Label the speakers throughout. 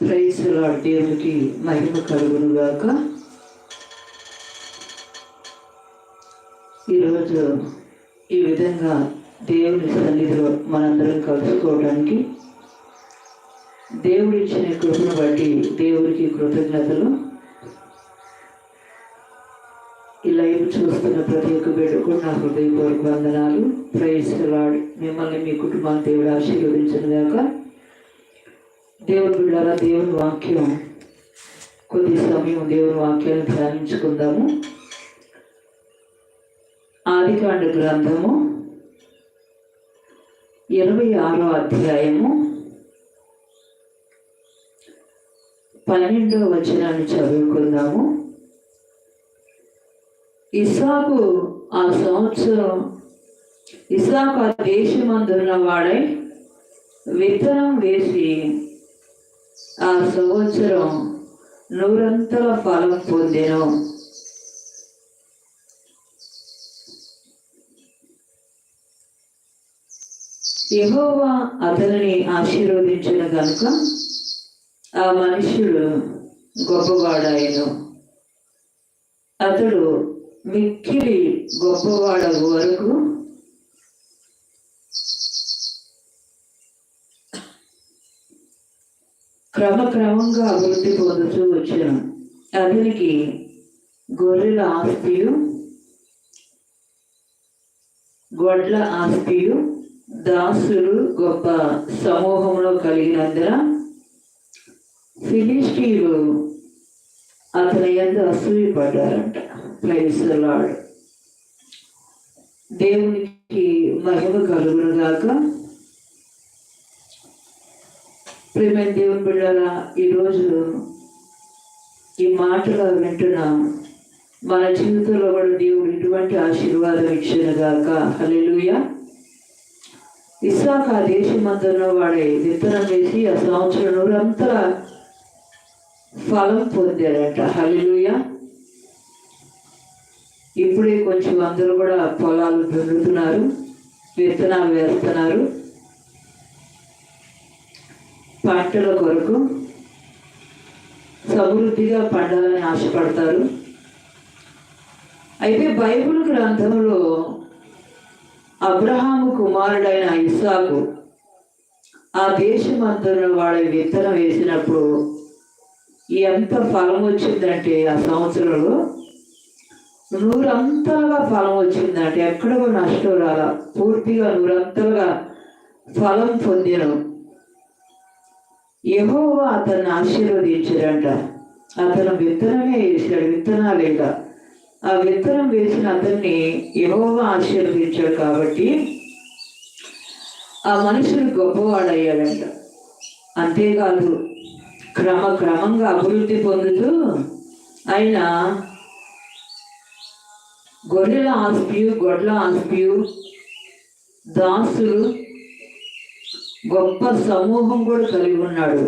Speaker 1: ప్రైజ్లా దేవునికి మహిమ కలుగును గాక ఈరోజు ఈ విధంగా దేవుని సన్నిధిలో మనందరం కలుసుకోవడానికి దేవుడు ఇచ్చిన కృపను బట్టి దేవుడికి కృతజ్ఞతలు. ఈ లైవ్ చూస్తున్న ప్రతి ఒక్క బిడ్డకు నా హృదయపూర్వక వందనాలు. ప్రైజ్ లాడ్ మిమ్మల్ని మీ కుటుంబాన్ని దేవుడు ఆశీర్వదించిన దాకా దేవుని బిడ్డారా దేవుని వాక్యం. కొద్ది సమయం దేవుని వాక్యాన్ని ధ్యానించుకుందాము. ఆదికాండ గ్రంథము ఇరవై ఆరో అధ్యాయము పన్నెండవ వచనాన్ని చదువుకుందాము. ఇసాకు ఆ సంవత్సరం ఇసాకు ఆ దేశమందున్న వాడై విత్తనం వేసి ఆ సంవత్సరం నూరంతల ఫలం పొందెను. యెహోవా అతనిని ఆశీర్వదించిన కనుక ఆ మనుష్యుడు గొప్పవాడాయను అతడు మిక్కిలి గొప్పవాడ వరకు క్రమక్రమంగా అభివృద్ధి పొందుతూ వచ్చాను. అతనికి గొర్రెల ఆస్తియు గొడ్ల ఆస్తియు దాసులు గొప్ప సమూహంలో కలిగినందున ఫిలిస్టీలు అతని ఎందు అసూయపడ్డారంట. ప్రైజ్ లాడ్ దేవునికి మహిమ కలుగునుగాక. ప్రేమైన దేవుని బిడ్డల ఈరోజు ఈ మాటలు వింటున్న మన జీవితంలో కూడా దేవుడు ఇటువంటి ఆశీర్వాదం ఇచ్చిన గాక. హల్లెలూయ. ఇసాక ఆ దేశమందున్న వాడే విత్తనం వేసి ఆ సంవత్సరం నూరంతా ఫలం పొందాడట హల్లెలూయ. ఇప్పుడే కొంచెం అందరూ కూడా పొలాలు దున్నుతున్నారు విత్తనాలు వేస్తున్నారు. పంటల కొరకు సమృద్ధిగా పండాలని ఆశపడతారు. అయితే బైబిల్ గ్రంథంలో అబ్రహాము కుమారుడైన ఇస్సాకు ఆ దేశమంతలో వాడి విత్తనం వేసినప్పుడు ఎంత ఫలం వచ్చిందంటే ఆ సంవత్సరంలో నూరంతలుగా ఫలం వచ్చిందంటే ఎక్కడ నష్టం రాల. పూర్తిగా నూరంతలుగా ఫలం పొందిను యెహోవా అతన్ని ఆశీర్వదించాడంట. అతను విత్తనమే వేసాడు విత్తనాలేక ఆ విత్తనం వేసిన అతన్ని యెహోవా ఆశీర్వదించాడు కాబట్టి ఆ మనుషులు గొప్పవాడయ్యాడంట. అంతేకాదు క్రమ క్రమంగా అభివృద్ధి పొందుతూ ఆయన గొర్రెల ఆస్పియు గొడ్ల ఆస్పియు దాసులు గొప్ప సమూహం కూడా కలిగి ఉన్నాడు.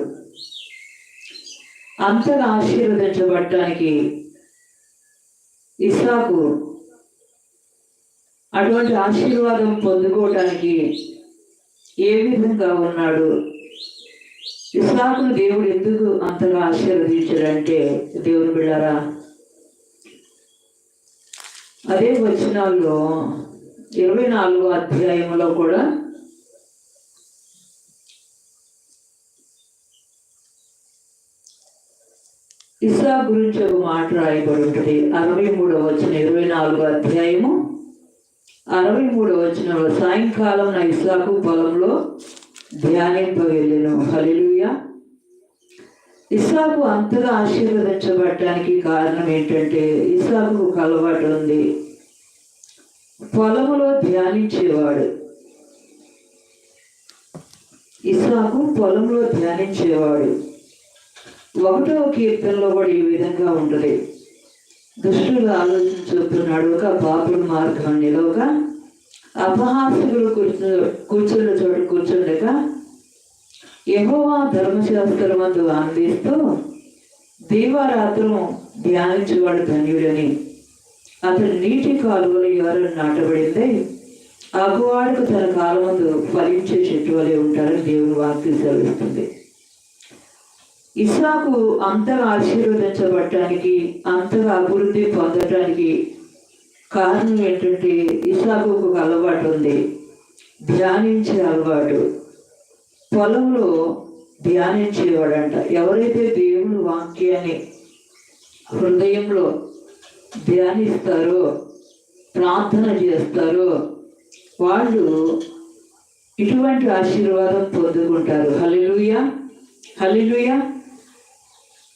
Speaker 1: అంతగా ఆశీర్వదించబడటానికి ఇసాకు అటువంటి ఆశీర్వాదం పొందుకోవటానికి ఏ విధంగా ఉన్నాడు? ఇసాకును దేవుడు ఎందుకు అంతగా ఆశీర్వదించాడంటే దేవుని బిళ్ళారా అదే వచనాల్లో ఇరవై నాలుగో అధ్యాయంలో కూడా ఇసా గురించి ఒక మాట రాయబడి ఉంటుంది అరవై మూడవ వచ్చిన ఇరవై నాలుగు అధ్యాయము. అరవై మూడవ వచ్చిన సాయంకాలం నా ఇసాకు పొలంలో ధ్యానింప వెళ్ళను. హలిలుయ ఇసాకు అంతగా ఆశీర్వదించబడటానికి కారణం ఏంటంటే ఇసాకు ఒక అలవాటు ఉంది. పొలములో ధ్యానించేవాడు. ఇసాకు పొలంలో ధ్యానించేవాడు. ఒకటో కీర్తనలో కూడా ఈ విధంగా ఉంటుంది. దుష్టులు ఆలోచన చెబుతున్నాడు ఒక పాపుల మార్గం నిలవక అపహాసకులు కూర్చు కూర్చున్న చోటు కూర్చుండక యహోవా ధర్మశాస్త్ర మందు ఆనందిస్తూ దీవారాత్రం ధ్యానించేవాడు ధన్యుడని. అతడు నీటి కాలువలు ఎవరు నాటబడిందే. అగువాడుకు తన కాలమందు ఫలించే చెట్టు వలె ఉంటారని దేవుని వాక్యం సెలవిస్తుంది. ఇసాకు అంతగా ఆశీర్వదించబడటానికి అంతగా అభివృద్ధి పొందటానికి కారణం ఏంటంటే ఇసాకు ఒక అలవాటు ఉంది. ధ్యానించే అలవాటు. పొలంలో ధ్యానించేవాడంట. ఎవరైతే దేవుని వాక్యాన్ని హృదయంలో ధ్యానిస్తారో ప్రార్థన చేస్తారో వాళ్ళు ఇటువంటి ఆశీర్వాదం పొందుకుంటారు. హలిలుయ హల్లెలూయ!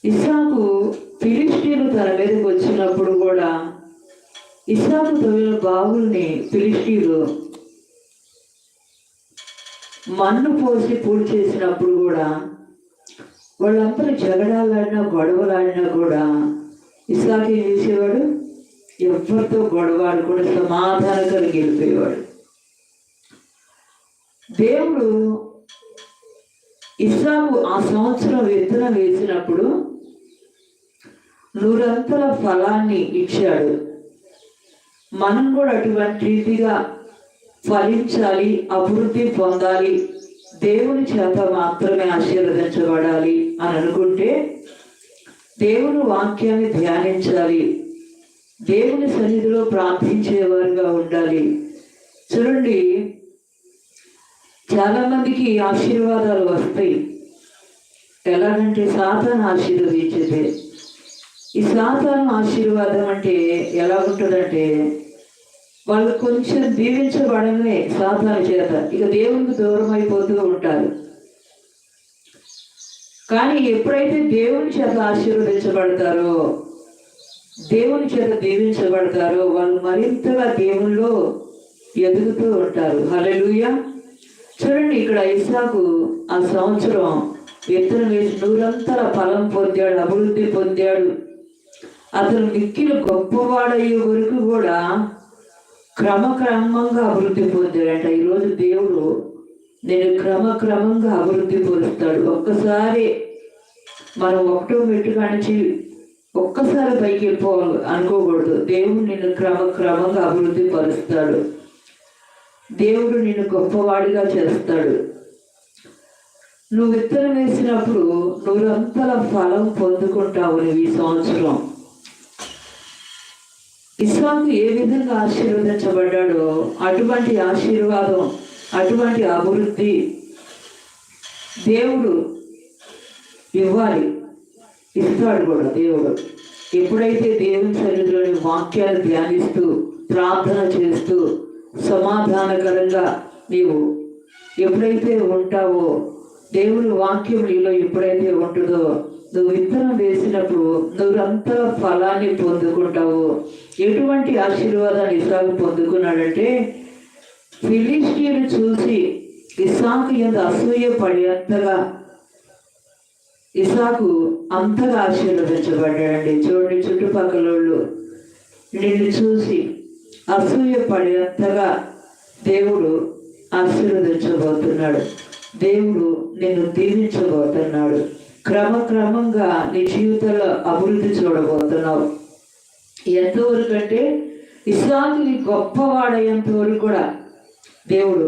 Speaker 1: ఇస్సాకు ఫిలిస్టీన్లు తన మీదకి వచ్చినప్పుడు కూడా ఇస్సాకు తొలిన బావుల్ని ఫిలిస్టీన్లు మన్ను పోసి పూడి చేసినప్పుడు కూడా వాళ్ళందరూ జగడాలాడినా గొడవలాడినా కూడా ఇసాకు ఏం చేసేవాడు? ఎవరితో గొడవ ఆడకుండా సమాధానకరంగా దేవుడు ఇస్సాకు ఆ సంవత్సరం విత్తనం వేసినప్పుడు నూరంతల ఫలాన్ని ఇచ్చాడు. మనం కూడా అటువంటి రీతిగా ఫలించాలి అభివృద్ధి పొందాలి దేవుని చేత మాత్రమే ఆశీర్వదించబడాలి అని అనుకుంటే దేవుని వాక్యాన్ని ధ్యానించాలి. దేవుని సన్నిధిలో ప్రార్థించేవారుగా ఉండాలి. చూడండి చాలా మందికి ఆశీర్వాదాలు వస్తాయి. ఎలాగంటే సాతాను ఆశీర్వదించేది. ఈ సాతాను ఆశీర్వాదం అంటే ఎలా ఉంటుందంటే వాళ్ళు కొంచెం దీవించబడమే సాధన చేత. ఇక దేవునికి దూరం అయిపోతూ ఉంటారు. కానీ ఎప్పుడైతే దేవుని చేత ఆశీర్వదించబడతారో దేవుని చేత దీవించబడతారో వాళ్ళు మరింతగా దేవుల్లో ఎదుగుతూ ఉంటారు. హలలుయ చూడండి ఇక్కడ ఇసాకు ఆ సంవత్సరం ఎత్తున వేసి నూరంతల ఫలం పొందాడు అభివృద్ధి పొందాడు. అతను మిక్కిన గొప్పవాడయ్యే వరకు కూడా క్రమక్రమంగా అభివృద్ధి పొందాడంట. ఈరోజు దేవుడు నేను క్రమక్రమంగా అభివృద్ధి పొందుతాడు. ఒక్కసారి మనం ఒకటో మెట్టు కానించి ఒక్కసారి పైకి వెళ్ళిపోవాలి అనుకోకూడదు. దేవుడు నిన్ను క్రమక్రమంగా అభివృద్ధి పరుస్తాడు. దేవుడు నిన్ను గొప్పవాడిగా చేస్తాడు. నువ్వు విత్తనం వేసినప్పుడు నువ్వంతల ఫలం పొందుకుంటావు నువ్వు ఈ సంవత్సరం. ఇస్లాంకు ఏ విధంగా ఆశీర్వదించబడ్డాడో అటువంటి ఆశీర్వాదం అటువంటి అభివృద్ధి దేవుడు ఇవ్వాలి. ఇస్తాడు కూడా దేవుడు. ఎప్పుడైతే దేవుని సన్నిధిలోని వాక్యాలు ధ్యానిస్తూ ప్రార్థన చేస్తూ సమాధానకరంగా నీవు ఎప్పుడైతే ఉంటావో దేవుని వాక్యం నీలో ఎప్పుడైతే ఉంటుందో నువ్వు విత్తనం వేసినప్పుడు నువ్వంతా ఫలాన్ని పొందుకుంటావు. ఎటువంటి ఆశీర్వాదాన్ని ఇసాకు పొందుకున్నాడంటే ఫిలిస్టీని చూసి ఇసాకు ఎంత అసూయ పడేంతగా ఇసాకు అంతగా ఆశీర్వదించబడ్డాడండి. చూడండి చుట్టుపక్కల వాళ్ళు. నిన్ను చూసి అసూయ పడేంతగా దేవుడు ఆశీర్వదించబోతున్నాడు. దేవుడు నిన్ను దీవించబోతున్నాడు. క్రమక్రమంగా నీ జీవితంలో అభివృద్ధి చూడబోతున్నావు. ఎంతవరకు అంటే ఇస్లాంకి గొప్పవాడయ్యేంత వరకు కూడా దేవుడు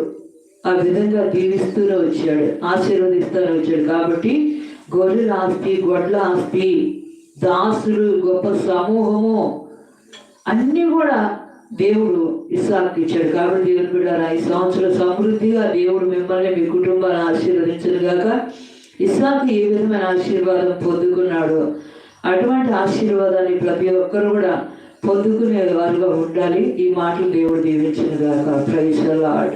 Speaker 1: ఆ విధంగా దీవిస్తూనే వచ్చాడు ఆశీర్వదిస్తూనే వచ్చాడు. కాబట్టి గొర్రెల ఆస్తి గొడ్ల ఆస్తి దాసులు గొప్ప సమూహము అన్నీ కూడా దేవుడు ఇస్సాకు ఇచ్చాడు. కాబట్టి దేవుని బిడ్డారా ఈ సంవత్సరం సమృద్ధిగా దేవుడు మిమ్మల్ని మీ కుటుంబాన్ని ఆశీర్వదించను గాక ఇస్సాకు ఏ విధమైన ఆశీర్వాదం పొందుకున్నాడో అటువంటి ఆశీర్వాదాన్ని ప్రతి ఒక్కరు కూడా పొందుకునే వారుగా ఉండాలి. ఈ మాటలు దేవుడు దీవించిన గాక. Praise lord